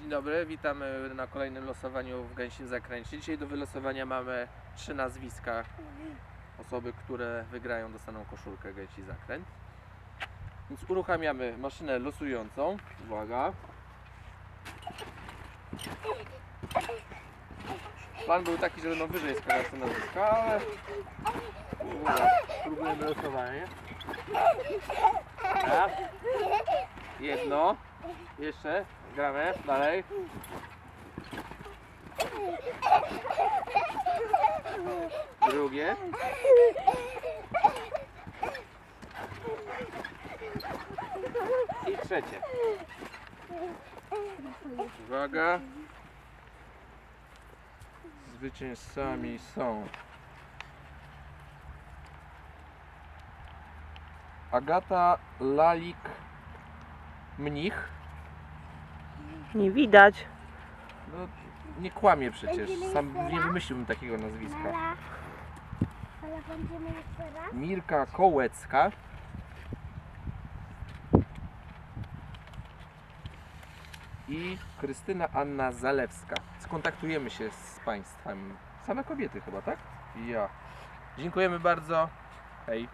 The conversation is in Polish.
Dzień dobry, witamy na kolejnym losowaniu w Gęsim Zakręcie. Dzisiaj do wylosowania mamy trzy nazwiska. Osoby, które wygrają, dostaną koszulkę Gęsi Zakręt. Więc uruchamiamy maszynę losującą. Uwaga. Plan był taki, że będą wyżej składać te nazwiska, ale... Próbujemy losowanie. Raz. Jedno. Jeszcze. Gramy. Dalej. Drugie. I trzecie. Uwaga. Zwycięzcami są Agata Lalik Mnich. Nie widać. No, nie kłamie przecież. Sam nie wymyśliłbym takiego nazwiska. Ale, ale będziemy jeszcze raz? Mirka Kołecka. I Krystyna Anna Zalewska. Skontaktujemy się z Państwem. Same kobiety chyba, tak? Ja. Dziękujemy bardzo. Hej.